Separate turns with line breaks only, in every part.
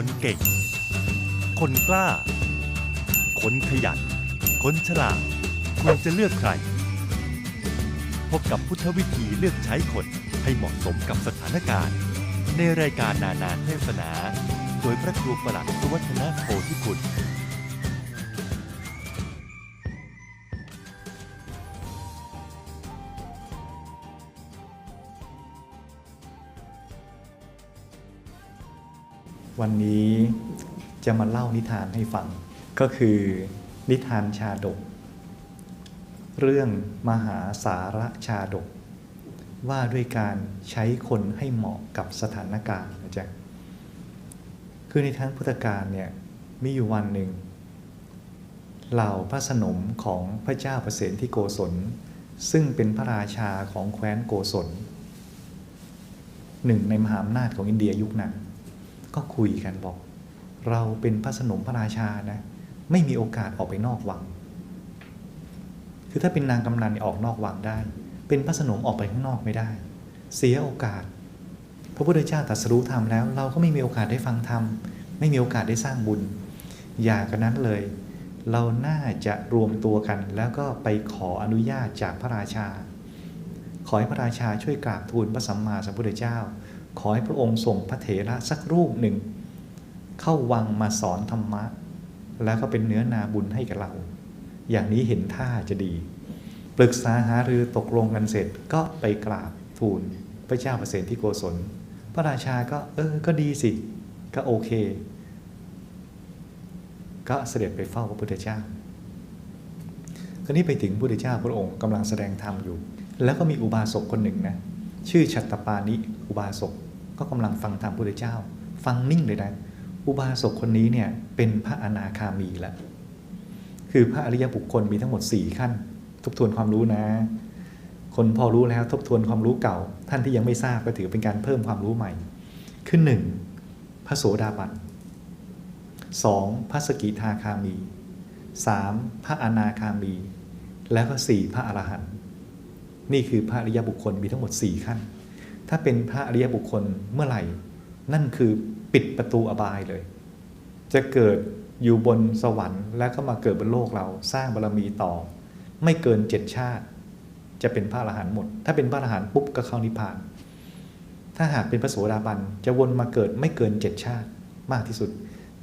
คนเก่ง คนกล้า คนขยัน คนฉลาด คุณจะเลือกใคร พบกับพุทธวิธีเลือกใช้คนให้เหมาะสมกับสถานการณ์ ในรายการนานาเทศนา โดยพระครูประหลัดสุวัฒนโพธิคุณ
วันนี้จะมาเล่านิทานให้ฟัง ก็คือนิทานชาดก เรื่องมหาสาระชาดก ว่าด้วยการใช้คนให้เหมาะกับสถานการณ์นะจ๊ะคือในทั้งพุทธกาลเนี่ยมีอยู่วันหนึ่ง เหล่าพระสนมของพระเจ้าประเสนที่โกศล ซึ่งเป็นพระราชาของแคว้นโกศลหนึ่งในมหาอำนาจของอินเดียยุคนั้น ก็คุยกันบอก เราเป็นพระสนมพระราชานะ ไม่มีโอกาสออกไปนอกวัง คือถ้าเป็นนางกำนันนี่ออกนอกวังได้ เป็นพระสนมออกไปข้างนอกไม่ได้ เสียโอกาส พระพุทธเจ้าตรัสรู้ธรรมแล้ว เราก็ไม่มีโอกาสได้ฟังธรรมไม่มีโอกาสได้สร้างบุญ อย่ากันนั้นเลย เราน่าจะรวมตัวกัน แล้วก็ไปขออนุญาตจากพระราชา ขอให้พระราชาช่วยกราบทูลพระสัมมาสัมพุทธเจ้า ขอให้พระองค์ส่งพระเถระสักรูปหนึ่ง เข้าวังมาสอนธรรมะ แล้วก็เป็นเนื้อนาบุญให้กับเรา อย่างนี้เห็นท่าจะดี ปรึกษาหารือตกลงกันเสร็จก็ไปกราบทูลพระเจ้าประเสนที่โกศล พระราชาก็เออ ก็ดีสิ ก็โอเค ก็เสด็จไปเฝ้าพระพุทธเจ้าคราวนี้ไปถึงพระพุทธเจ้าพระองค์กำลังแสดงธรรมอยู่ แล้วก็มีอุบาสกคนหนึ่งนะ ชื่อชัตตปานิอุบาสก ก็กำลังฟังธรรมพระพุทธเจ้า ฟังนิ่งเลยนะอุบาสกคนนี้เนี่ยเป็นพระอนาคามีแล้วคือพระอริยบุคคลมีทั้งหมด 4 ขั้น ทบทวนความรู้นะ คนพอรู้แล้วทบทวนความรู้เก่า ท่านที่ยังไม่ทราบก็ถือเป็นการเพิ่มความรู้ใหม่ ขึ้นหนึ่งพระโสดาบันสองพระสกิทาคามีสามพระอนาคามี แล้วก็สี่พระอรหันต์นี่คือพระอริยบุคคลมีทั้งหมด 4 ขั้น ถ้าเป็นพระอริยบุคคลเมื่อไหร่ นั่นคือปิดประตูอบายเลย จะเกิดอยู่บนสวรรค์ แล้วก็มาเกิดบนโลกเราสร้างบารรมีต่อ ไม่เกินเจ็ดชาติ จะเป็นพระอรหันต์หมด ถ้าเป็นพระอรหันต์ปุ๊บก็เข้านิพพาน ถ้าหากเป็นพระโสดาบันจะวนมาเกิดไม่เกินเจ็ดชาติมากที่สุด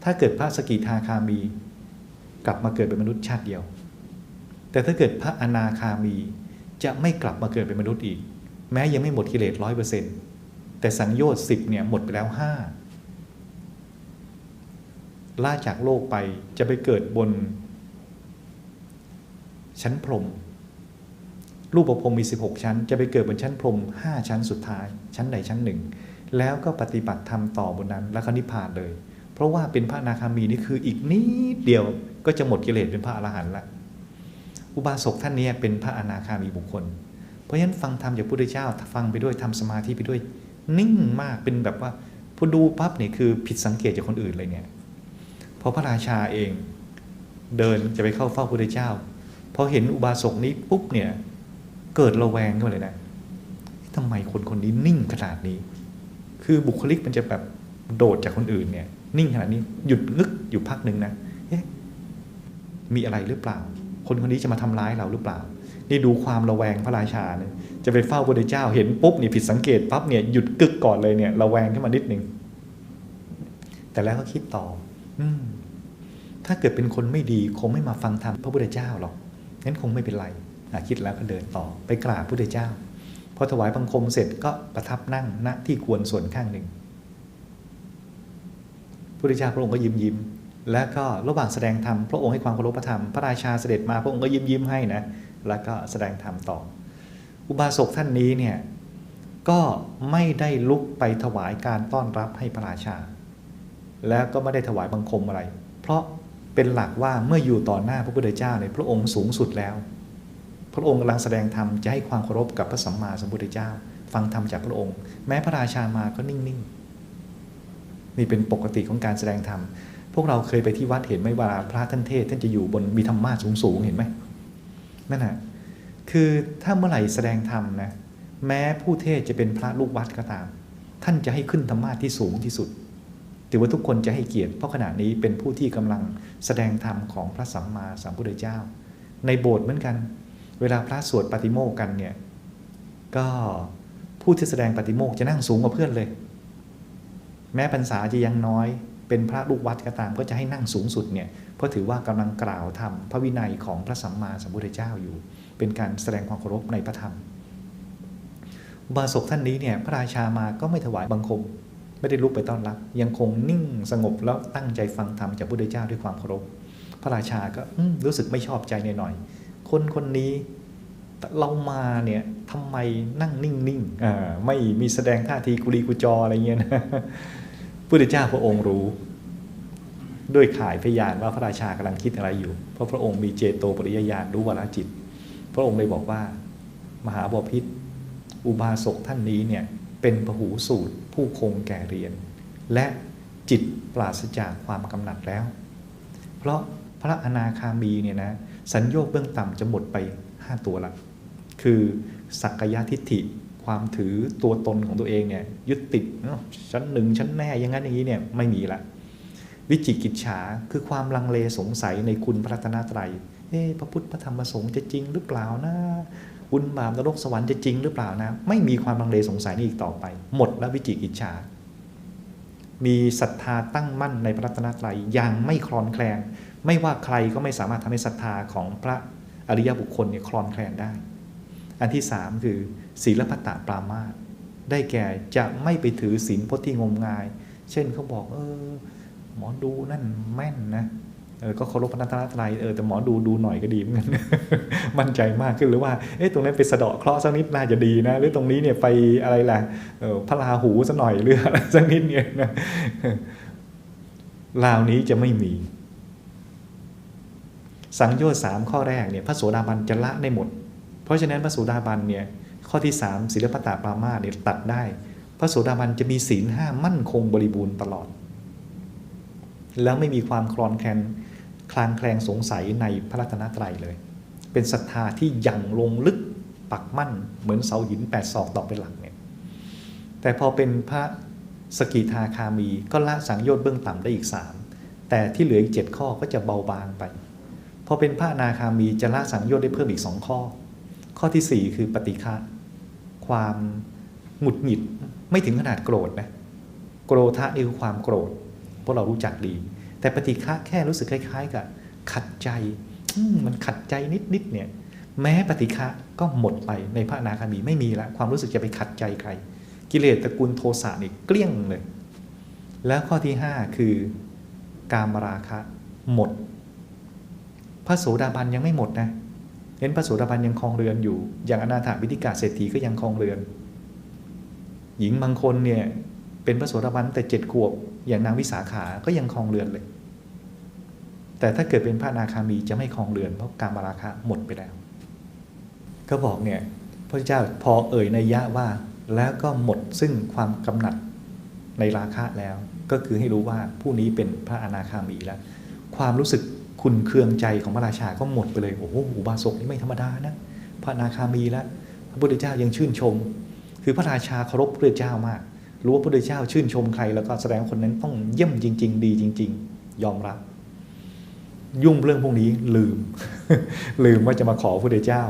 ถ้าเกิดพระสกิทาคามี กลับมาเกิดเป็นมนุษย์ชาติเดียว แต่ถ้าเกิดพระอนาคามีจะไม่กลับมาเกิดเป็นมนุษย์อีก แม้ยังไม่หมดกิเลสร้อยเปอร์เซ็นต์แต่สังโยชน์สิบเนี่ยหมดไปแล้วห้าล่าจากโลกไปจะไปเกิดบน ชั้นพรมรูปประพรมมี 16 ชั้น จะไปเกิดบนชั้นพรหม5ชั้นสุดท้าย ชั้นใดชั้นหนึ่ง แล้วก็ปฏิบัติธรรมต่อบนนั้น แล้วก็นิพพานเลย เพราะว่าเป็นพระอนาคามีนี่คืออีกนิดเดียวก็จะหมดกิเลสเป็นพระอรหันต์ละอุบาสกท่านนี้เป็นพระอนาคามีบุคคล ราะฉะนั้นฟังธรรมจากพระพุทธเจ้าฟังไปด้วยทำสมาธิไปด้วย นิ่งมากเป็นแบบว่าพอดูปั๊บเนี่ยคือผิดสังเกตจากคนอื่นเลยเนี่ยพอพระราชาเองเดินจะไปเข้าเฝ้าพระพุทธเจ้าพอเห็นอุบาสกนี้ปุ๊บเนี่ยเกิดระแวงขึ้นมาเลยนะทำไมคนคนนี้นิ่งขนาดนี้ คือบุคลิกมันจะแบบโดดจากคนอื่นเนี่ย นิ่งขนาดนี้หยุดงึกอยู่พักหนึ่งนะเอ๊ะมีอะไรหรือเปล่า คนคนนี้จะมาทำร้ายเราหรือเปล่า นี่ดูความระแวงพระราชาเนี่ยจะไปเฝ้าพระพุทธเจ้าเห็นปุ๊บนี่ผิดสังเกตปั๊บเนี่ยหยุดกึกก่อนเลยเนี่ยระแวงขึ้นมานิดนึงแต่แล้วก็คิดต่อ อืถ้าเกิดเป็นคนไม่ดีคงไม่มาฟังธรรมพระพุทธเจ้าหรอกงั้นคงไม่เป็นไรคิดแล้วก็เดินต่อไปกราบพระพุทธเจ้าพอถวายบังคมเสร็จก็ประทับนั่งณที่ควรส่วนข้างหนึ่งพระพุทธเจ้าพระองค์ก็ยิ้มยิ้ม แล้วก็ระหว่างแสดงธรรมพระองค์ให้ความเคารพพระธรรม พระราชาเสด็จมาพระองค์ก็ยิ้มยิ้มให้นะ แล้วก็แสดงธรรมต่อ อุบาสกท่านนี้เนี่ยก็ไม่ได้ลุกไปถวายการต้อนรับให้พระราชา แล้วก็ไม่ได้ถวายบังคมอะไร เพราะเป็นหลักว่าเมื่ออยู่ต่อหน้าพระพุทธเจ้าเนี่ยพระองค์สูงสุดแล้ว พระองค์กำลังแสดงธรรมจะให้ความเคารพกับพระสัมมาสัมพุทธเจ้า ฟังธรรมจากพระองค์ แม้พระราชามาก็นิ่งๆนี่เป็นปกติของการแสดงธรรมพวกเราเคยไปที่วัดเห็นไหมว่าพระท่านเทศท่านจะอยู่บนมีธรรมาสูงๆเห็นไหม นั่นแหะคือถ้าเมื่อไหร่แสดงธรรมนะแม้ผู้เทศจะเป็นพระลูกวัดก็ตาม ท่านจะให้ขึ้นธรรมาที่สูงที่สุดถือว่าทุกคนจะให้เกียรติเพราะขณะนี้เป็นผู้ที่กำลังแสดงธรรมของพระสัมมาสัมพุทธเจ้า ในโบสถ์เหมือนกัน เวลาพระสวดปฏิโมกข์กันเนี่ยก็ผู้ที่แสดงปฏิโมกข์จะนั่งสูงกว่าเพื่อนเลย แม้พรรษาจะยังน้อย เป็นพระลูกวัดก็ตามก็จะให้นั่งสูงสุดเนี่ย เพราะถือว่ากำลังกล่าวธรรมพระวินัยของพระสัมมาสัมพุทธเจ้าอยู่ เป็นการแสดงความเคารพในพระธรรมบาสกท่านนี้เนี่ยพระราชามาก็ไม่ถวายบังคม ไม่ได้ลุกไปต้อนรับ ยังคงนิ่งสงบแล้วตั้งใจฟังธรรมจากพระพุทธเจ้าด้วยความเคารพ พระราชาก็รู้สึกไม่ชอบใจหน่อยๆคนคนนี้เรามาเนี่ยทำไมนั่งนิ่งๆอ่าไม่มีแสดงท่าทีกุลีกุจออะไรเงี้ยนะพุทธเจ้าพระองค์รู้ ด้วยข่ายพยานว่าพระราชากำลังคิดอะไรอยู่ เพราะพระองค์มีเจโตปริยญาณรู้วาระจิต พระองค์เลยบอกว่า มหาบพิษอุบาสกท่านนี้เนี่ยเป็นพหูสูตรผู้คงแก่เรียน และจิตปราศจากความกำหนัดแล้ว เพราะพระอนาคามีเนี่ยนะสัญโยกเบื้องต่ำจะหมดไป 5 ตัวละคือสักกาทิฏฐิความถือตัวตนของตัวเองเนี่ยยึดติดชั้นหนึ่งชั้นแน่อย่างนั้นอย่างนี้เนี่ยไม่มีละ วิจิกิจฉาคือความลังเลสงสัยในคุณพระรัตนตรัยเอ๊พระพุทธพระธรรมพระสงฆ์จะจริงหรือเปล่านะบุญบาปนรกสวรรค์จะจริงหรือเปล่านะ ไม่มีความลังเลสงสัยนี้อีกต่อไป หมดแล้ววิจิกิจฉามีศรัทธาตั้งมั่นในพระรัตนตรัยอย่างไม่คลอนแคลนไม่ว่าใครก็ไม่สามารถทำให้ศรัทธาของพระอริยบุคคลเนี่ยคลอนแคลนได้ อันที่สามคือศีลพัตตปรามาสได้แก่จะไม่ไปถือศีลพจน์ที่งมงาย เช่นเขาบอกเออ หมอดูนั่นแม่นนะเออก็เคารพพระรัตนตรัยเออแต่หมอดูดูหน่อยก็ดีเหมือนกันมั่นใจมากขึ้นหรือว่าเอ๊ะตรงนั้นไปสะเดาะเคราะห์สักนิดน่าจะดีนะ หรือตรงนี้เนี่ยไปอะไรล่ะเออพระราหูสักหน่อยหรืออะไรสักนิดเนี่ยนะลาวนี้จะไม่มี สังโยชน์สามข้อแรกเนี่ยพระโสดาบันจะละได้หมด เพราะฉะนั้นพระโสดาบันเนี่ยข้อที่สามศีลปตาปรามาเนี่ยตัดได้ พระโสดาบันจะมีศีลห้ามั่นคงบริบูรณ์ตลอด แล้วไม่มีความคลอนแคลนคลางแคลงสงสัยในพระรัตนตรัยเลย เป็นศรัทธาที่ยังลงลึกปักมั่นเหมือนเสาหินแปดศอกตอกเป็นหลักเนี่ยแต่พอเป็นพระสกิทาคามีก็ละสังโยชน์เบื้องต่ำได้อีกสามแต่ที่เหลืออีกเจ็ดข้อก็จะเบาบางไปพอเป็นพระนาคามีจะละสังโยชน์ได้เพิ่มอีกสองข้อ ข้อที่สี่คือปฏิฆะความหงุดหงิดไม่ถึงขนาดโกรธนะโกรธะนี่คือความโกรธ พวกเรารู้จักดี แต่ปฏิฆะแค่รู้สึกคล้าย ๆ กับ ขัดใจมมันขัดใจนิดๆเนี่ย แม้ปฏิฆะก็หมดไปในพระอนาคามีไม่มีละความรู้สึกจะไปขัดใจใคร กิเลสตระกูลโทสะนี่เกลี้ยงเลย แล้วข้อที่ 5 คือ การมราคะหมด พระโสดาบันยังไม่หมดนะเห็นพระโสดาบันยังคลองเรือนอยู่ อย่างอนาถาวิธิกาเศรษฐีก็ยังคลองเรือน หญิงบางคนเนี่ยเป็นพระโสดาบันแต่เจ็ดขวบ อย่างนางวิสาขาก็ยังคลองเรือนเลย แต่ถ้าเกิดเป็นพระอนาคามีจะไม่คลองเรือน เพราะการมาราคะหมดไปแล้ว ก็บอกเนี่ยพระเจ้าพอเอ่ยในยยะว่าแล้วก็หมดซึ่งความกำหนัดในราคะแล้ว ก็คือให้รู้ว่าผู้นี้เป็นพระอนาคามีแล้ว ความรู้สึกคุณเคืองใจของพระราชาก็หมดไปเลยโอ้โหอุบาสกนี่ไม่ธรรมดานะพระอนาคามีแล้ว พระพุทธเจ้ายังชื่นชม คือพระราชาเคารพพระเจ้ามาก รู้ว่าพระพุทธเจ้าชื่นชมใคร แล้วก็แสดงคนนั้นต้องเยี่ยมจริง ๆ ดีจริง ๆ ยอมรับ ยุ่งเรื่องพวกนี้ลืม ลืมว่าจะมาขอพระพุทธเจ้า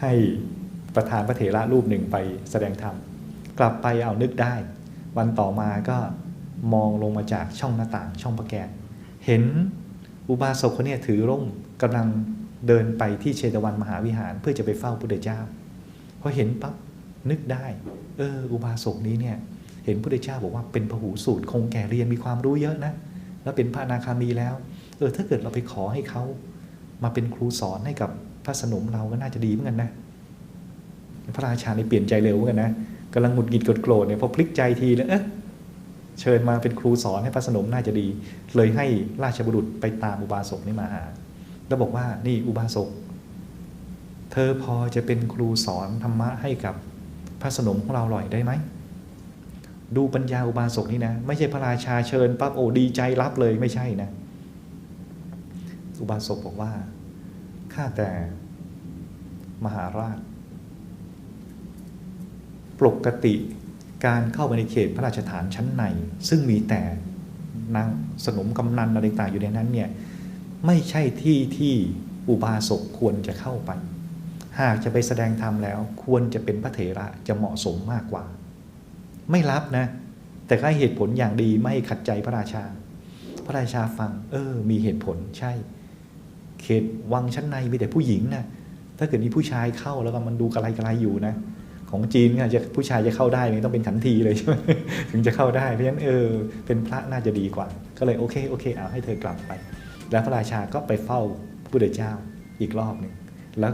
ให้ประธานพระเถระรูปหนึ่งไปแสดงธรรมกลับไปเอานึกได้ วันต่อมาก็มองลงมาจากช่องหน้าต่างช่องประแกนเห็นอุบาสกคนเนี้ถือร่มกำลังเดินไปที่เชตวันมหาวิหารเพื่อจะไปเฝ้าพระพุทธเจ้าพอเห็นปั๊บนึกได้ เออ อุบาสกนี้เนี่ย เห็นพระพุทธเจ้าบอกว่าเป็นพหูสูตรคงแก่เรียนมีความรู้เยอะนะ แล้วเป็นพระนาคามีแล้ว เออถ้าเกิดเราไปขอให้เขามาเป็นครูสอนให้กับพระสนมเราก็น่าจะดีเหมือนกันนะ พระราชาในเปลี่ยนใจเร็วเหมือนกันนะกำลังหงุดหงิดโกรธเนี่ยพอพลิกใจทีแล้วเอ๊ะเชิญมาเป็นครูสอนให้พระสนมน่าจะดี เลยให้ราชบุรุษไปตามอุบาสกนี่มาหา แล้วบอกว่านี่อุบาสก เธอพอจะเป็นครูสอนธรรมะให้กับพระสนมของเราหน่อยได้ไหม ดูปัญญาอุบาสกนี่นะ ไม่ใช่พระราชาเชิญปั๊บโอ้ดีใจรับเลยไม่ใช่นะ อุบาสกบอกว่า ข้าแต่มหาราช ปกติการเข้าไปในเขตพระราชฐานชั้นใน ซึ่งมีแต่นางสนมกำนันอะไรต่างอยู่ในนั้นเนี่ยไม่ใช่ที่ที่อุบาสกควรจะเข้าไป หากจะไปแสดงธรรมแล้ว ควรจะเป็นพระเถระจะเหมาะสมมากกว่า ไม่รับนะ แต่ก็ให้เหตุผลอย่างดีไม่ขัดใจพระราชา พระราชาฟัง เออ มีเหตุผลใช่ เขตวังชั้นในมีแต่ผู้หญิงนะถ้าเกิดมีผู้ชายเข้าแล้วก็มันดูกระไรกระไรอยู่นะของจีนเนี่ยจะผู้ชายจะเข้าได้เนี่ยต้องเป็นขันทีเลยใช่ไหมถึงจะเข้าได้เพราะฉะนั้นเออเป็นพระน่าจะดีกว่า ก็เลยโอเคโอเคเอาให้เธอกลับไป แล้วพระราชาก็ไปเฝ้าพระพุทธเจ้าอีกรอบหนึ่งแล้ว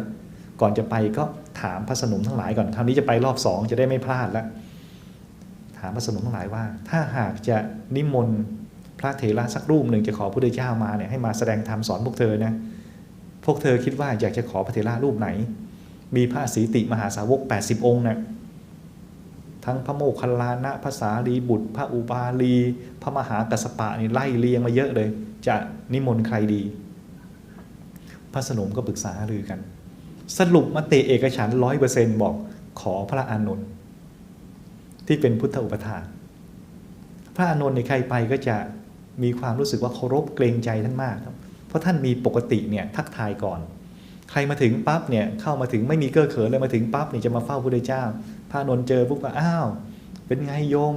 ก่อนจะไปก็ถามพระสนมทั้งหลายก่อนคราวนี้จะไปรอบสองจะได้ไม่พลาดแล้ว ถามพระสนมทั้งหลายว่า ถ้าหากจะนิมนต์พระเถระสักรูปหนึ่งจะขอพระพุทธเจ้ามาเนี่ยให้มาแสดงธรรมสอนพวกเธอนะพวกเธอคิดว่าอยากจะขอพระเถระรูปไหน มีพระสีติมหาสาวก 80 องค์นะทั้งพระโมคคัลลานะพระสารีบุตร พระอุบาลี พระมหากัสสปะนี่ไล่เรียงมาเยอะเลย จะนิมนต์ใครดี พระสนมก็ปรึกษาหรือกัน สรุปมติเอกฉันร้อยเปอร์เซนต์บอกขอพระอานนท์ ที่เป็นพุทธอุปถาคพระอานนท์ในใครไปก็จะมีความรู้สึกว่าเคารพเกรงใจท่านมากครับ เพราะท่านมีปกติเนี่ยทักทายก่อน ใครมาถึงปั๊บเนี่ยเข้ามาถึงไม่มีเก้อเขินเลยมาถึงปั๊บเนี่ยจะมาเฝ้าพระพุทธเจ้า พระอานนท์เจอปุ๊บก็อ้าว เป็นไงโยม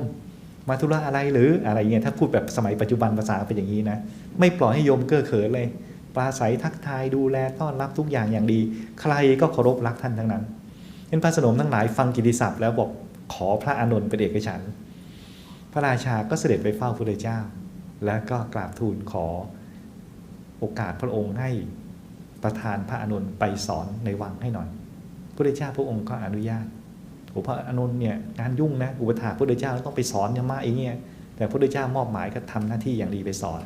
มาธุระอะไรหรืออะไรเงี้ยถ้าพูดแบบสมัยปัจจุบันภาษาเป็นอย่างนี้นะไม่ปล่อยให้โยมเก้อเขินเลยปราศัยทักทายดูแลต้อนรับทุกอย่างอย่างดี ใครก็เคารพรักท่านทั้งนั้นเห็นพระสนมทั้งหลายฟังกิติศัพท์แล้วบอก ขอพระอานนท์เป็นเอกฉันพระราชาก็เสด็จไปเฝ้าพระพุทธเจ้า แล้วก็กราบทูลขอโอกาสพระองค์ให้ประทานพระอานนท์ไปสอนในวังให้หน่อยพระเจ้าพระองค์ก็อนุญาตโอ้พระอานนท์เนี่ยงานยุ่งนะอุปถาพระเจ้าต้องไปสอนยามาเองเนี่ยแต่พระเจ้ามอบหมายก็ทำหน้าที่อย่างดีไปสอน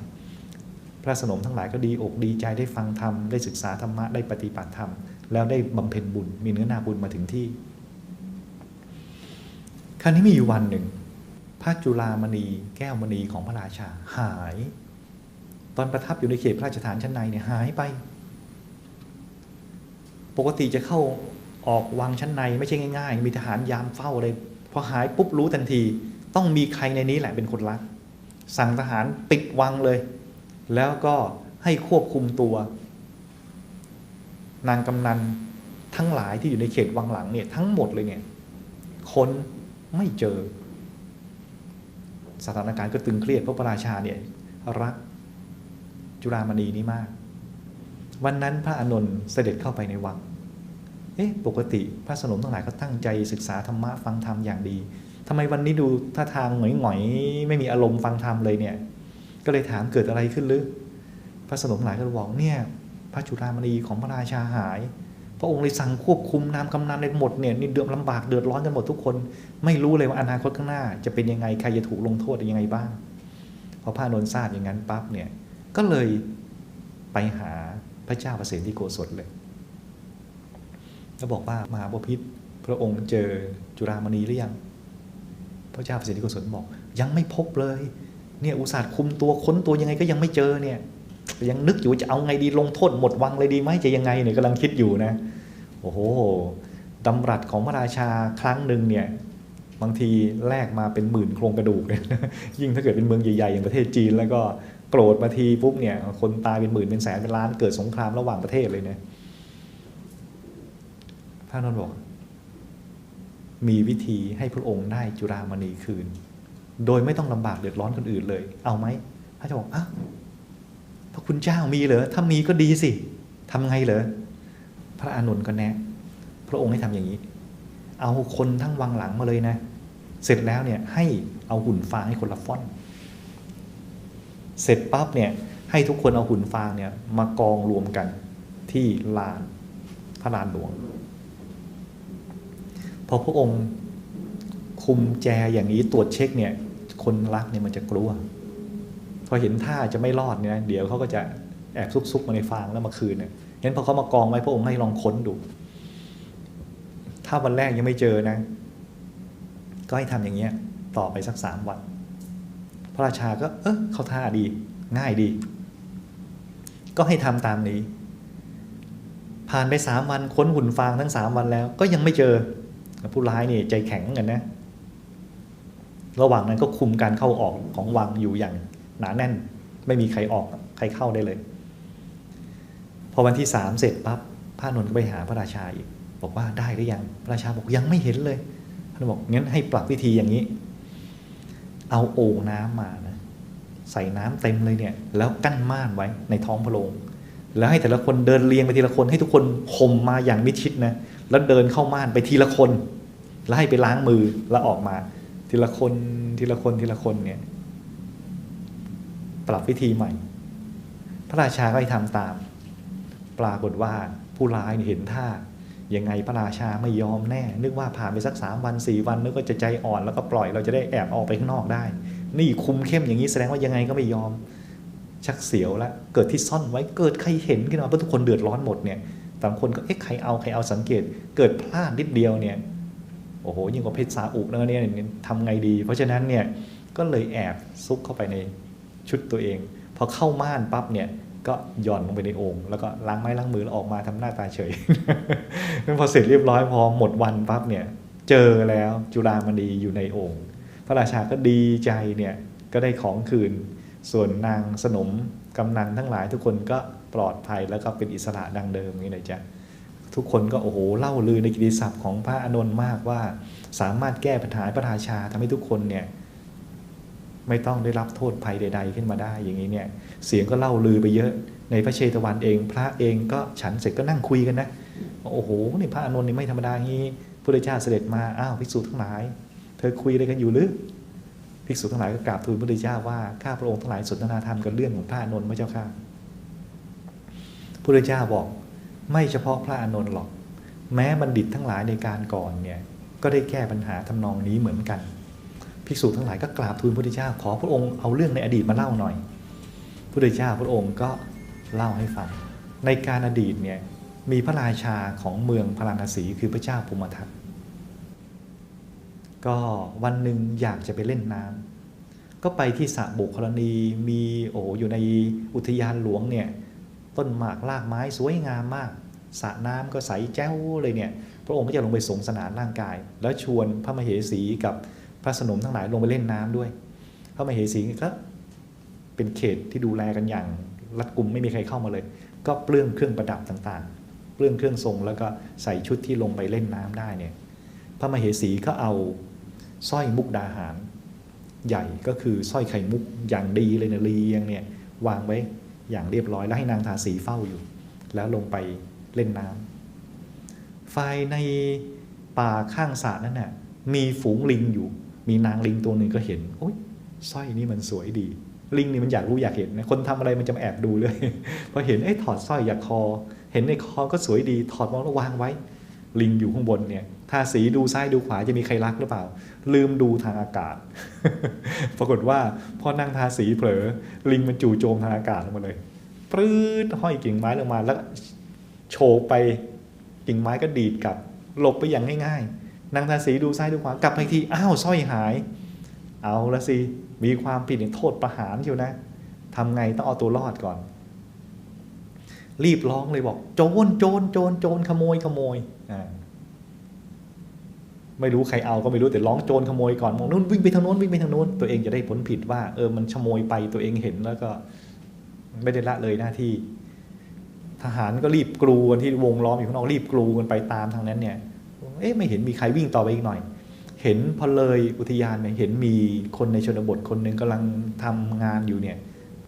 พระสนมทั้งหลายก็ดีอกดีใจได้ฟังธรรมได้ศึกษาธรรมะได้ปฏิบัติธรรม แล้วได้บำเพ็ญบุญมีเนื้อนาบุญมาถึงที่ คราวนี้มีอยู่วันหนึ่งพระจุลามณีแก้วมณีของพระราชาหาย ตอนประทับอยู่ในเขตพระราชฐานชั้นในเนี่ยหายไป ปกติจะเข้าออกวังชั้นในไม่ใช่ง่าย ๆ มีทหารยามเฝ้าเลยพอหายปุ๊บรู้ทันที ต้องมีใครในนี้แหละเป็นคนรัก สั่งทหารปิดวังเลย แล้วก็ให้ควบคุมตัว นางกำนันทั้งหลายที่อยู่ในเขตวังหลังเนี่ยทั้งหมดเลยเนี่ยคน ไม่เจอ สถานการณ์ก็ตึงเครียดเพราะพระราชาเนี่ยรักจุฬามณีนี้มาก วันนั้นพระอานนท์เสด็จเข้าไปในวัง เอ๊ะปกติพระสนมทั้งหลายก็ตั้งใจศึกษาธรรมะฟังธรรมอย่างดีทำไมวันนี้ดูท่าทางหงอยๆไม่มีอารมณ์ฟังธรรมเลยเนี่ย ก็เลยถามเกิดอะไรขึ้นหรือพระสนมทั้งหลายก็บอกเนี่ยพระจุฬามณีของพระราชาหาย พระองค์เลยสั่งควบคุมนามกำนันในหมดเนี่ยนี่เดือดลำบากเดือดร้อนกันหมดทุกคน ไม่รู้เลยว่าอนาคตข้างหน้า จะเป็นยังไงใครจะถูกลงโทษยังไงบ้างพอพระนนท์ทราบอย่างนั้นปั๊บเนี่ยก็เลยไปหาพระเจ้าประเสนที่โกศลเลยแล้วบอกว่ามหาบพิษพระองค์เจอจุฬามณีหรือยังพระเจ้าประเสนที่โกศลบอก ยังไม่พบเลย เนี่ยอุตส่าห์คุมตัวค้นตัวยังไงก็ยังไม่เจอเนี่ย ยังนึกอยู่ว่าจะเอาไงดีลงโทษหมดวังเลยดีไหมจะยังไงเนี่ยกำลังคิดอยู่นะโอ้โหดำรัสของพระราชาครั้งหนึ่งเนี่ยบางทีแลกมาเป็นหมื่นโครงกระดูกเลยยิ่งถ้าเกิดเป็นเมืองใหญ่ๆอย่างประเทศจีน แล้วก็โกรธมาทีปุ๊บเนี่ยคนตายเป็นหมื่นเป็นแสนเป็นล้านเกิดสงครามระหว่างประเทศเลยเนี่ยพระนนท์บอก มีวิธีให้พระองค์ได้จุฬามณีคืน โดยไม่ต้องลำบากเดือดร้อนคนอื่นเลย เอาไหมพระเจ้าบอกอ้าว พระคุณเจ้ามีเหรอ ถ้ามีก็ดีสิทำไงเหรอ พระอานนท์ก็แนะ พระองค์ให้ทำอย่างนี้ เอาคนทั้งวังหลังมาเลยนะ เสร็จแล้วเนี่ยให้เอาหุ่นฟางให้คนละฟ่อน เสร็จปั๊บเนี่ยให้ทุกคนเอาหุ่นฟางเนี่ยมากองรวมกันที่ลานพระลานหลวง พอพระองค์คุมแจอย่างนี้ตรวจเช็คเนี่ยคนรักเนี่ยมันจะกลัว พอเห็นท่าจะไม่รอดเนี่ยเดี๋ยวเขาก็จะแอบซุกๆมาในฟางแล้วมาคืนเนี่ยงั้นพอเขามากองไว้พระองค์ให้ลองค้นดู ถ้าวันแรกยังไม่เจอนะ ก็ให้ทำอย่างเงี้ยต่อไปสักสามวัน พระราชาก็ เออเขาท่าดี ง่ายดี ก็ให้ทำตามนี้ ผ่านไปสามวันค้นหุ่นฟางทั้งสามวันแล้ว ก็ยังไม่เจอ ผู้ร้ายนี่ใจแข็งกันนะ ระหว่างนั้นก็คุมการเข้าออกของวังอยู่อย่าง หนาแน่น ไม่มีใครออกใครเข้าได้เลย พอวันที่สามเสร็จปั๊บพระนนท์ก็ไปหาพระราชาอีก บอกว่าได้หรือยังพระราชาบอกยังไม่เห็นเลยพระอานนท์บอกงั้นให้ปรับวิธีอย่างนี้ เอาโอ่งน้ำมานะใส่น้ำเต็มเลยเนี่ย แล้วกั้นม่านไว้ในท้องพระโรงแล้วให้แต่ละคนเดินเรียงไปทีละคนให้ทุกคนข่มมาอย่างมิดชิดนะแล้วเดินเข้าม่านไปทีละคนแล้วให้ไปล้างมือแล้วออกมา ทีละคนทีละคนทีละคนเนี่ย ปรับวิธีใหม่ พระราชาก็ให้ทำตาม ปรากฏว่าผู้ร้ายเห็นท่ายังไงพระราชาไม่ยอมแน่ นึกว่าผ่านไปสักสามวันสี่วันนึกว่าจะใจอ่อนแล้วก็ปล่อยเราจะได้แอบออกไปข้างนอกได้ นี่คุมเข้มอย่างนี้แสดงว่ายังไงก็ไม่ยอมชักเสียวแล้วเกิดที่ซ่อนไว้เกิดใครเห็นขึ้นมาเพราะทุกคนเดือดร้อนหมดเนี่ยต่างคนก็เอ๊ะใครเอาใครเอาสังเกต เกิดพลาดนิดเดียวเนี่ยโอ้โหยิ่งกว่าเพชรซาอุนะเนี่ยทำไงดี เพราะฉะนั้นเนี่ยก็เลยแอบซุกเข้าไปใน ชุดตัวเอง พอเข้าม่านปั๊บเนี่ยก็หย่อนลงไปในโอ่งแล้วก็ล้างไม้ล้างมือแล้วออกมาทำหน้าตาเฉยพอเสร็จเรียบร้อยพอหมดวันปั๊บเนี่ยเจอแล้วจุฬามณีอยู่ในโอ่งพระราชาก็ดีใจเนี่ยก็ได้ของคืน ส่วนนางสนมกำนันทั้งหลายทุกคนก็ปลอดภัยแล้วก็เป็นอิสระดังเดิมอย่างนี้เลยจ้ะทุกคนก็โอ้โหเล่าลือในกิตติศัพท์ของพระอานนท์มากว่า สามารถแก้ปัญหาพระราชาทำให้ทุกคนเนี่ย ไม่ต้องได้รับโทษภัยใด ๆ ขึ้นมาได้อย่างนี้เนี่ยเสียงก็เล่าลือไปเยอะ ในพระเชตวันเอง พระเองก็ฉันเสร็จก็นั่งคุยกันนะโอ้โหนี่พระอานนนี่ไม่ธรรมดางี้พระเจ้าเสด็จมาอ้าวภิกษุทั้งหลาย เธอคุยอะไรกันอยู่หรือภิกษุทั้งหลายก็กราบทูลพระเจ้าว่าข้าพระองค์ทั้งหลายสนทนาธรรมกันเรื่องของพระอานนพระเจ้าค่ะพระเจ้าบอกไม่เฉพาะพระอานนหรอก แม้บัณฑิตทั้งหลายในการก่อนเนี่ยก็ได้แก้ปัญหาทำนองนี้เหมือนกัน ภิกษุทั้งหลายก็กราบทูลพระพุทธเจ้า ขอพระองค์เอาเรื่องในอดีตมาเล่าหน่อยพระพุทธเจ้าพระองค์ก็เล่าให้ฟัง ในการอดีตเนี่ยมีพระราชาของเมืองพาราณสีคือพระเจ้าภูมิทัตก็วันหนึ่งอยากจะไปเล่นน้ำก็ไปที่สระบุคลณีมีโอ้อยู่ในอุทยานหลวงเนี่ยต้นหมากลากไม้สวยงามมากสระน้ำก็ใสแจ้วเลยเนี่ยพระองค์ก็จะลงไปสงสนานร่างกาย แล้วชวนพระมเหสีกับ พระสนมทั้งหลายลงไปเล่นน้ำด้วยพระมเหสีก็เป็นเขตที่ดูแลกันอย่างรัดกุมไม่มีใครเข้ามาเลย ก็เปลื้องเครื่องประดับต่างๆ เปลื้องเครื่องทรงแล้วก็ใส่ชุดที่ลงไปเล่นน้ำได้เนี่ยพระมเหสีก็เอาสร้อยมุกดาหาร ใหญ่ก็คือสร้อยไข่มุกอย่างดีเลยนะเรียงเนี่ยวางไว้อย่างเรียบร้อยแล้วให้นางทาสีเฝ้าอยู่ แล้วลงไปเล่นน้ำฝ่ายในป่าข้างสระนั้นน่ะมีฝูงลิงอยู่ มีนางลิงตัวหนึ่งก็เห็นโอ๊ยสร้อยนี่มันสวยดี ลิงนี่มันอยากรู้อยากเห็นนะคนทำอะไรมันจะมาแอบดูเลยพอเห็นเอ้ถอดสร้อยอยากคอ เห็นในคอก็สวยดี ถอดมองแล้ววางไว้ ลิงอยู่ข้างบนเนี่ยทาสีดูซ้ายดูขวาจะมีใครรักหรือเปล่า ลืมดูทางอากาศ ปรากฏว่าพอนั่งทาสีเผลอ ลิงมันจู่โจมทางอากาศลงมาเลยปลื้ดห้อยกิ่งไม้ลงมาแล้วโฉบไปกิ่งไม้ก็ดีดกลับหลบไปอย่างง่ายๆ นางทาสีดูซ้ายดูขวากลับไปทีอ้าวสร้อยหาย เอาละสิมีความผิดโทษประหารเชียวนะทำไงต้องเอาตัวรอดก่อน รีบร้องเลยบอก โจรโจรโจรโจรขโมยขโมยอ่าไม่รู้ใครเอาก็ไม่รู้แต่ร้องโจรขโมยก่อนมองนู้นวิ่งไปทางโน้นวิ่งไปทางโน้นตัวเองจะได้ผลผิดว่าเออมันขโมยไปตัวเองเห็นแล้วก็ไม่ได้ละเลยหน้าที่ ทหารก็รีบกรูกันที่วงล้อมอยู่ข้างนอกรีบกรูกันไปตามทางนั้นเนี่ย เอ๊ะไม่เห็นมีใครวิ่งต่อไปอีกหน่อย เห็นพอเลยอุทยานเนี่ยเห็นมีคนในชนบทคนหนึ่งกำลังทำงานอยู่เนี่ย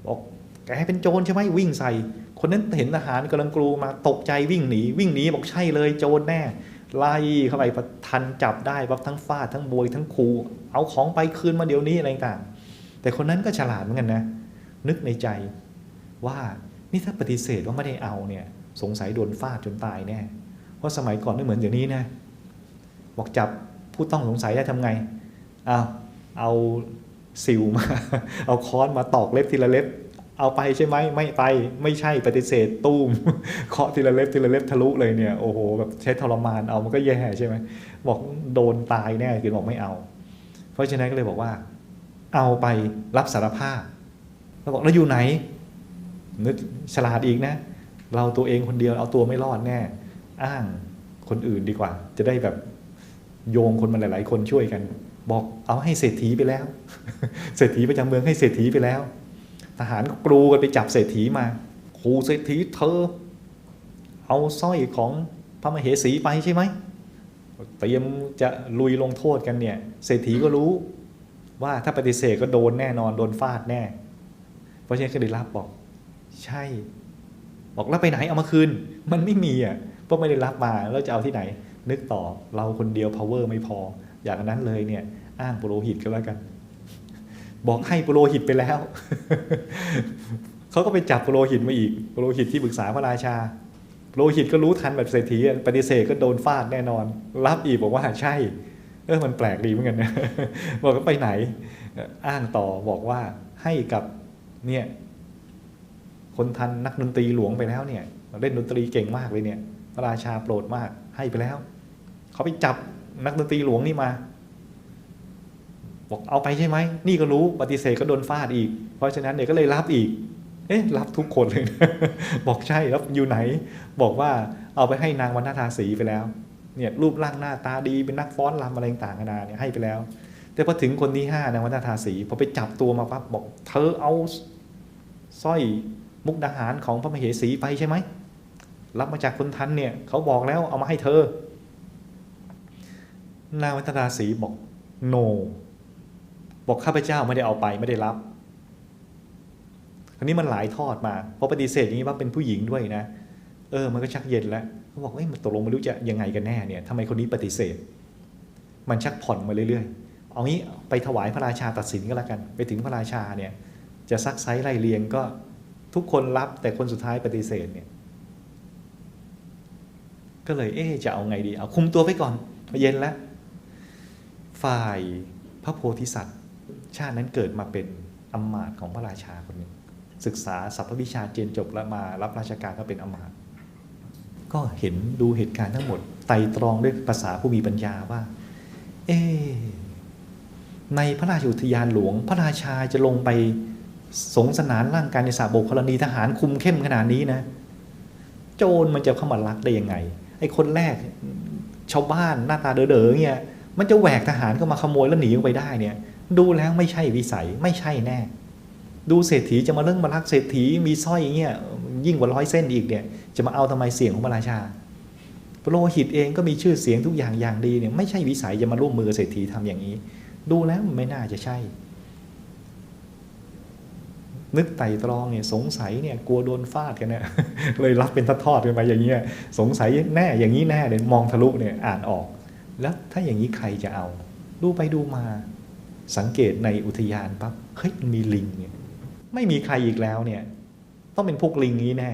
บอกแกเป็นโจรใช่ไหมวิ่งใส่ คนนั้นเห็นทหารกำลังกรูมาตกใจวิ่งหนีวิ่งหนีบอกใช่เลยโจรแน่ไล่เข้าไปทันจับได้ปั๊บทั้งฟาดทั้งบวยทั้งคูเอาของไปคืนมาเดี๋ยวนี้อะไรต่างแต่คนนั้นก็ฉลาดเหมือนกันนะ นึกในใจว่านี่ถ้าปฏิเสธว่าไม่ได้เอาเนี่ย สงสัยโดนฟาดจนตายแน่เพราะสมัยก่อนไม่เหมือนเดี๋ยวนี้นะ บอกจับผู้ต้องสงสัยได้ทำไงเอาเอาสิวมา เอาค้อนมาตอกเล็บทีละเล็บ เอาไปใช่ไหมไม่ไปไม่ใช่ปฏิเสธตูมเคาะทีละเล็บทีละเล็บทะลุเลยเนี่ยโอ้โหแบบใช้ทรมานเอามันก็แย่ใช่ไหมบอกโดนตายแน่คือบอกไม่เอา เพราะฉะนั้นก็เลยบอกว่า เอาไปรับสารภาพแล้วบอกแล้วอยู่ไหนนึกฉลาดอีกนะ เราตัวเองคนเดียวเอาตัวไม่รอดแน่ อ้างคนอื่นดีกว่า จะได้แบบ โยงคนมาหลาย ๆ คนช่วยกัน บอกเอาให้เศรษฐีไปแล้ว เศรษฐีประจำเมืองให้เศรษฐีไปแล้ว ทหารก็กรูกันไปจับเศรษฐีมาครูเศรษฐีเธอ เอาสร้อยของพระมเหสีไปใช่ไหมเตรียมจะลุยลงโทษกันเนี่ย เศรษฐีก็รู้ว่าถ้าปฏิเสธก็โดนแน่นอนโดนฟาดแน่ เพราะฉะนั้นก็เลยรับบอก ใช่ บอกแล้วไปไหนเอามาคืน มันไม่มีอะเพราะไม่ได้รับมาแล้วจะเอาที่ไหน นึกต่อเราคนเดียว power ไม่พอ อย่างนั้นเลยเนี่ย อ้างปุโรหิตก็แล้วกัน บอกให้ปุโรหิตไปแล้ว เขาก็ไปจับปุโรหิตมาอีกปุโรหิตที่ปรึกษาพระราชาปุโรหิตก็รู้ทันแบบเศรษฐีปฏิเสธก็โดนฟาดแน่นอน รับอีกบอกว่าใช่ เออมันแปลกดีเหมือนกันนะบอกว่าไปไหน อ้างต่อบอกว่าให้กับเนี่ยคนทันนักดนตรีหลวงไปแล้วเนี่ยเล่นดนตรีเก่งมากเลยเนี่ย พระราชาโปรดมากให้ไปแล้ว เขาไปจับนักดนตรีหลวงนี่มา บอกเอาไปใช่ไหม นี่ก็รู้ปฏิเสธก็โดนฟาดอีก เพราะฉะนั้นเนี่ยก็เลยรับอีก เอ๊ะรับทุกคนเลย บอกใช่แล้วอยู่ไหน บอกว่าเอาไปให้นางวรรณทาสีไปแล้ว เนี่ยรูปร่างหน้าตาดีเป็นนักฟ้อนรำอะไรต่างๆนานาเนี่ยให้ไปแล้ว แต่พอถึงคนที่ห้านางวรรณทาสีพอไปจับตัวมาปั๊บบอก เธอเอาสร้อยมุกดาหารของพระมเหสีไปใช่ไหม รับมาจากคนทันเนี่ยเขาบอกแล้วเอามาให้เธอ นางวัฒนาศรีบอก no บอกข้าพเจ้าไม่ได้เอาไปไม่ได้รับอันนี้มันหลายทอดมาพอปฏิเสธอย่างนี้ว่าเป็นผู้หญิงด้วยนะ เออ มันก็ชักเย็นแล้วเขาบอกเอ้ยมันตกลงไม่รู้จะยังไงกันแน่เนี่ยทำไมคนนี้ปฏิเสธ มันชักผ่อนมาเรื่อยๆ เอางี้ไปถวายพระราชาตัดสินก็แล้วกัน ไปถึงพระราชาเนี่ยจะซักไซไล่เลียงก็ทุกคนรับแต่คนสุดท้ายปฏิเสธเนี่ย ก็เลยเอ๊จะเอาไงดี เอาคุมตัวไปก่อนเย็นแล้ว ฝ่ายพระโพธิสัตว์ ชาตินั้นเกิดมาเป็นอำมาตย์ของพระราชาคนหนึ่งศึกษาสัพพวิชาเจนจบแล้วมารับราชการก็เป็นอำมาตย์ก็เห็นดูเหตุการณ์ทั้งหมด ไตรตรองด้วยภาษาผู้มีปัญญาว่า เอ๊ในพระราชอุทยานหลวง พระราชาจะลงไปสงสนานร่างกายในสาบกกรณีทหารคุมเข้มขนาดนี้นะ โจรมันจะเข้ามาลักได้ยังไง ไอ้คนแรกชาวบ้านหน้าตาเด๋อๆเนี่ยมันจะแหวกทหารเข้ามาขโมยแล้วหนีออกไปได้เนี่ย ดูแล้วไม่ใช่วิสัยไม่ใช่แน่ ดูเศรษฐีจะมาเรื่องมาลักเศรษฐีมีสร้อยอย่างเงี้ยยิ่งกว่าร้อยเส้นอีกเนี่ยจะมาเอาทำไมเสียงของพระราชาพระโลหิตเองก็มีชื่อเสียงทุกอย่างอย่างดีเนี่ยไม่ใช่วิสัยจะมาร่วมมือเศรษฐีทำอย่างนี้ ดูแล้วไม่น่าจะใช่ นึกไต่ตรองเนี่ยสงสัยเนี่ยกลัวโดนฟาดกันเนี่ยเลยรับเป็นทอดๆกันไปอย่างเงี้ยสงสัยแน่อย่างนี้แน่เลยมองทะลุเนี่ยอ่านออก แล้วถ้าอย่างนี้ใครจะเอา ดูไปดูมา สังเกตในอุทยานปั๊บเฮ้ยมันมีลิงเนี่ยไม่มีใครอีกแล้วเนี่ย ต้องเป็นพวกลิงนี้แน่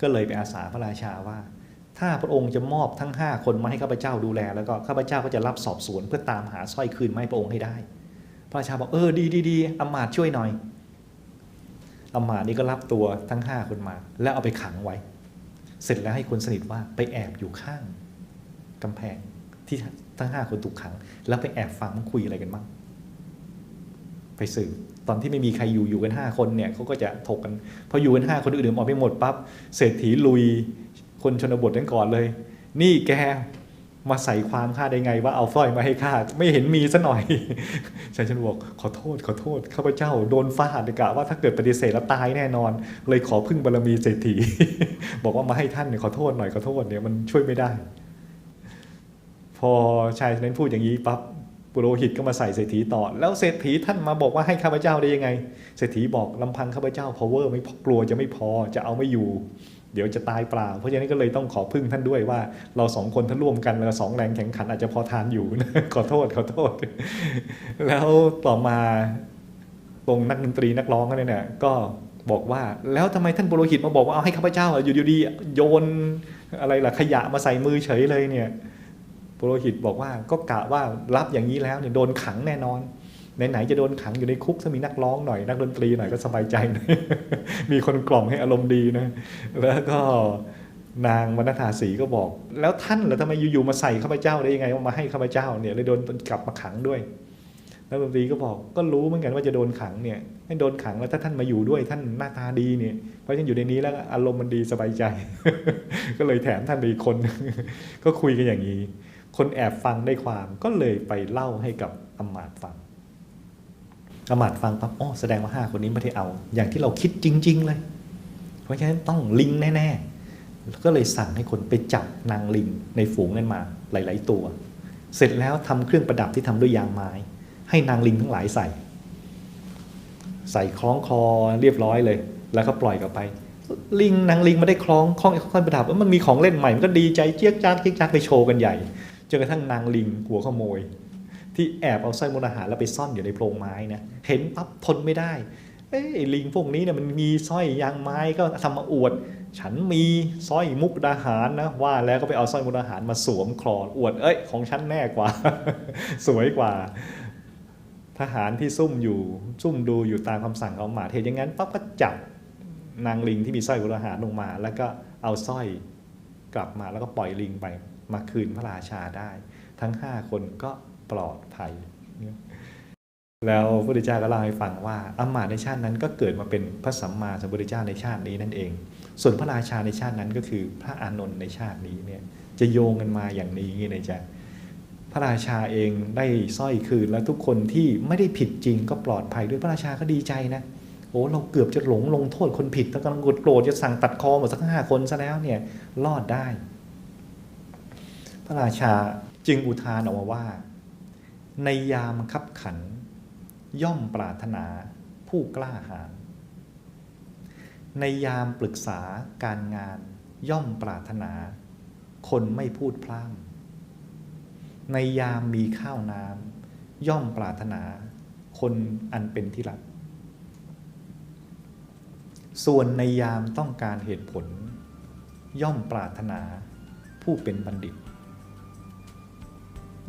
ก็เลยไปอาสาพระราชาว่า ถ้าพระองค์จะมอบทั้ง5คนมาให้ข้าพเจ้าดูแล แล้วก็ข้าพเจ้าก็จะรับสอบสวนเพื่อตามหาสร้อยคืนมาให้พระองค์ให้ได้ พระราชาบอกเออดีดีดีอำมาตช่วยหน่อยอำมาตนี่ก็รับตัวทั้ง5คนมา แล้วเอาไปขังไว้ เสร็จแล้วให้คนสนิทว่าไปแอบอยู่ข้างกำแพงที่ทั้ง5คนถูกขัง แล้วไปแอบฟังคุยอะไรกันบ้างไปสืบตอนที่ไม่มีใครอยู่อยู่กัน5คนเนี่ยเขาก็จะถกกันพออยู่กัน5คนอื่นๆออกไปหมดปั๊บเศรษฐีลุยคนชนบทนั้นก่อนเลย นี่แก มาใส่ความข้าได้ไงว่าเอาสร้อยมาให้ข้าไม่เห็นมีซะหน่อยชายชนบอกขอโทษขอโทษข้าพเจ้าโดนฟาดกะว่าถ้าเกิดปฏิเสธแล้วตายแน่นอน เลยขอพึ่งบารมีเศรษฐีบอกว่ามาให้ท่านเนี่ยขอโทษหน่อยขอโทษเนี่ยมันช่วยไม่ได้ พอชายนั้นพูดอย่างนี้ปั๊บปุโรหิตก็มาใส่เศรษฐีต่อ แล้วเศรษฐีท่านมาบอกว่าให้ข้าพเจ้าได้ยังไง เศรษฐีบอกลำพังข้าพเจ้า power ไม่กลัวจะไม่พอจะเอาไม่อยู่ เดี๋ยวจะตายเปล่า เพราะฉะนั้นก็เลยต้องขอพึ่งท่านด้วยว่า เราสองคนถ้านร่วมกันเราสองแรงแข่งขันอาจจะพอทานอยู่นะขอโทษขอโทษ แล้วต่อมาตรงนักดนตรีนักร้องก็เนี่ยก็บอกว่าแล้วทำไมท่านปุโรหิตมาบอกว่าเอาให้ข้าพเจ้าอะอยู่ดีโยนอะไรล่ะขยะมาใส่มือเฉยเลยเนี่ยปุโรหิตบอกว่าก็กะว่ารับอย่างนี้แล้วเนี่ยโดนขังแน่นอน ไหนๆจะโดนขังอยู่ในคุกถ้ามีนักร้องหน่อย นักดนตรีหน่อยก็สบายใจหน่อยมีคนกล่อมให้อารมณ์ดีนะ แล้วก็นางวรรณธาสีก็บอก แล้วท่านเหรอทำไมอยู่ๆมาใส่ข้าพเจ้าได้ยังไงมาให้ข้าพเจ้าเนี่ยเลยโดนกลับมาขังด้วยนักดนตรีก็บอกก็รู้เหมือนกันว่าจะโดนขังเนี่ยให้โดนขังแล้วถ้าท่านมาอยู่ด้วยท่านหน้าตาดีเนี่ยเพราะฉันอยู่ในนี้แล้วอารมณ์มันดีสบายใจ ก็เลยแถมท่านไปอีกคน ก็คุยกันอย่างนี้ คนแอบฟังได้ความก็เลยไปเล่าให้กับอำมาตย์ฟัง อมาตฟังปั๊บอ๋อแสดงว่าห้าคนนี้ไม่ได้เอา อย่างที่เราคิดจริง ๆ เลย เพราะฉะนั้นต้องลิงแน่ๆก็เลยสั่งให้คนไปจับนางลิงในฝูงนั้นมาหลาย ๆ ตัว เสร็จแล้วทำเครื่องประดับที่ทำด้วยยางไม้ ให้นางลิงทั้งหลายใส่ ใส่คล้องคอเรียบร้อยเลย แล้วก็ปล่อยกลับไป ลิงนางลิงไม่ได้คล้องคล้องคล้องประดับแล้วมันมีของเล่นใหม่มันก็ดีใจเจี๊ยกจ้ากเจี๊ยกจ้ากไปโชว์กันใหญ่จนกระทั่งนางลิงหัวขโมย ที่แอบเอาสร้อยมนอาหารแล้วไปซ่อนอยู่ในโพรงไม้นะเห็นปั๊บทนไม่ได้เอ้ยลิงพวกนี้เนี่ยมันมีสร้อยยางไม้ก็ทำมาอวด ฉันมีสร้อยมุกดาหารนะว่าแล้วก็ไปเอาสร้อยมุกดาหารมาสวมคลออวดเอ้ยของฉันแน่กว่า สวยกว่า ทหารที่ซุ่มอยู่ซุ่มดูอยู่ตามคำสั่งของหมาเทนอย่างนั้นปั๊บก็จับนางลิงที่มีสร้อยมุกดาหารลงมา แล้วก็เอาสร้อยกลับมาแล้วก็ปล่อยลิงไปมาคืนพระราชาได้ ทั้งห้าคนก็ ปลอดภัย แล้วพระพุทธเจ้าก็เล่าให้ฟังว่าอำมาตในชาตินั้นก็เกิดมาเป็นพระสัมมาสัมพุทธเจ้าในชาตินี้นั่นเอง ส่วนพระราชาในชาตินั้นก็คือพระอานนท์ในชาตินี้เนี่ยจะโยงกันมาอย่างนี้นะจ๊ะพระราชาเองได้สร้อยคืนแล้วทุกคนที่ไม่ได้ผิดจริงก็ปลอดภัยด้วยพระราชาก็ดีใจนะโอ้เราเกือบจะหลงลงโทษคนผิดแล้วกำลังโกรธจะสั่งตัดคอหมดสักห้าคนซะแล้วเนี่ยรอดได้ พระราชาจึงอุทานออกมาว่า ในยามคับขัน ย่อมปรารถนาผู้กล้าหาญในยามปรึกษาการงาน ย่อมปรารถนา คนไม่พูดพร่ำในยามมีข้าวน้ำย่อมปรารถนา คนอันเป็นที่รักส่วนในยามต้องการเหตุผล ย่อมปรารถนาผู้เป็นบัณฑิต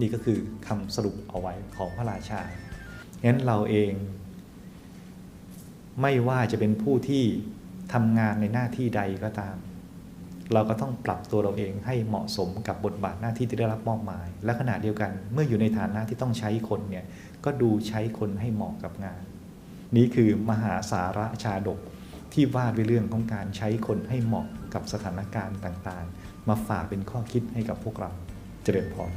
นี่ก็คือคำสรุปเอาไว้ของพระราชางั้นเราเอง ไม่ว่าจะเป็นผู้ที่ทำงานในหน้าที่ใดก็ตาม เราก็ต้องปรับตัวเราเองให้เหมาะสมกับบทบาทหน้าที่ที่ได้รับมอบหมาย และขณะเดียวกัน เมื่ออยู่ในฐานะที่ต้องใช้คนเนี่ยก็ดูใช้คนให้เหมาะกับงาน นี่คือมหาสาระชาดกที่ว่าด้วยเรื่องของการใช้คนให้เหมาะกับสถานการณ์ต่างๆ มาฝากเป็นข้อคิดให้กับพวกเราเจริญพร